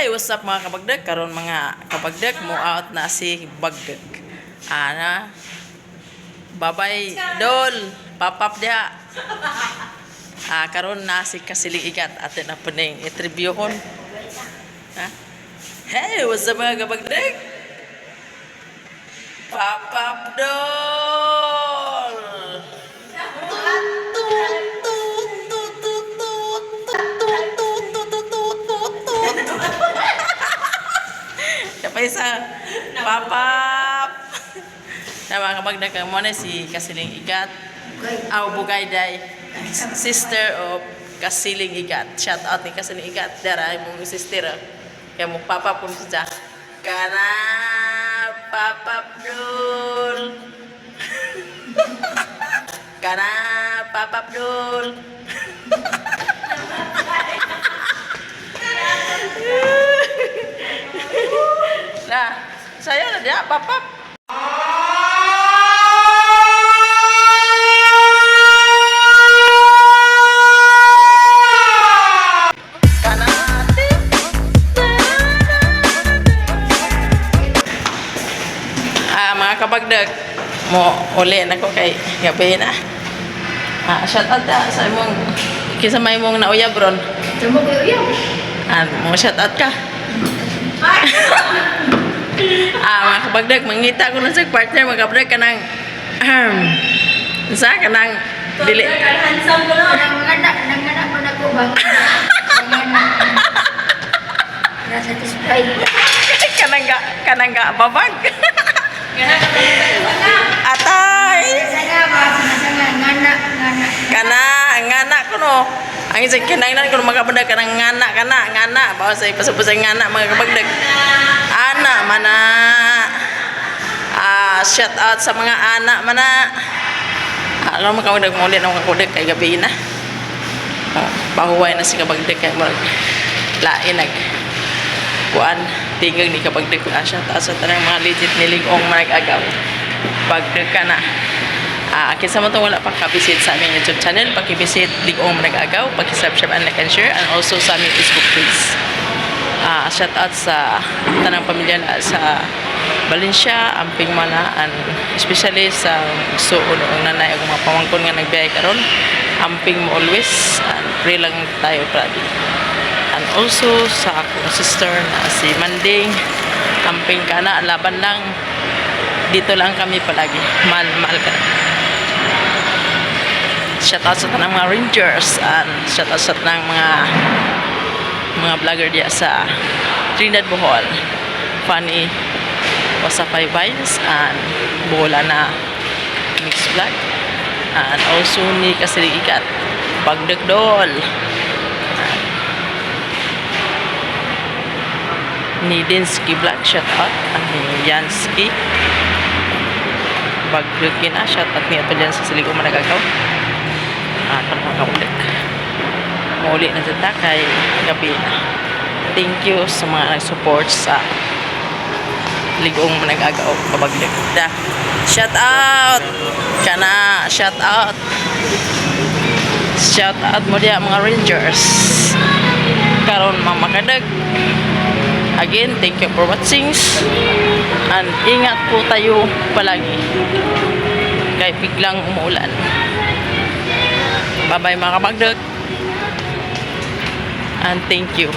Hi, what's up mga kabagdag? Karon mga kabagdag, mo out na si Bagdag. Ana. Babay dol, papap dia. Ah, karon na si Kasiling Igat atin na puning itribyuhon. Ha? Hey, what's up mga kabagdag? Papap dol. Siya pa isa. Papap. Na mga kabagdag mo na si Kasiling Igat. Aw Bugay Day. Sister of Kasiling Igat. Shout out ni Kasiling Igat. Dara sister. Kaya mo papap kung siya. Kana papap dul. Kana papap dul. Nah, saya na dia papap. Ah, mga kabagdag, mo uli na ko kay gabi na. Ah, shout out ta sa imong kisa may mong nauyab ron. Tama ko yun. Ah, mo shout out ka. Kabagdag, mangita ko na sa partner, mga kabagdag ka ng ahem, sa ka ng dili. Handsome ko lang. Nanganak, nanganak ko na ko bang. Na-satisfied. kanang ga, kanang ga, babag. Atay! Kana, ngana ko no. Ang isang kinainan ko mga kabagdag, kanang ngana, kana, ngana. Bawa sa ipasapos ang ngana, mga kabagdag. Ana, Ah, shout out sa mga anak mana. Alam mo kabagdag mo ulit ang mga kabagdag kay gabi na. Oh, pahuway na si kabagdag kay mo lain nag kuan tingag ni kabagdag ah, shout out sa tanang mga legit niligong mga agaw. Bagdag ka na. Ah, kinsa mo to wala pa ka-visit sa aming YouTube channel, paki-visit Ligong Manag-agaw, paki-subscribe and like and share and also sa aming Facebook page. Ah, shout out sa tanang pamilya na sa Valencia, Amping Mana, and especially sa gusto ko noong nanay ang mga pamangkon nga nagbiyahe karon. Amping mo always, and pray lang tayo prabi. And also sa akong sister na si Manding, Amping ka na, laban lang. Dito lang kami palagi. Mahal, mahal ka. Shout out sa tanang mga rangers and shout out sa tanang mga mga vlogger diya sa Trinidad Bohol. Funny Wasapay Vibes and Bola na Mix Vlog and also ni Kasilig Ikat Pagdagdol ni Dinsky Vlog shout out and ni Jansky Bagdagin na shout out ni Ato dyan sa Siligo Managagaw at nakakaulit muli na sa kay gabi na. Thank you sa mga nag-support sa ligong nag-agaw kabaglig. Da shout out! Kana shout out! Shout out mo diya mga rangers. Karon mamakadag again thank you for watching. And ingat po tayo palagi. Kay biglang umuulan. Bye bye mga kabagdag. And thank you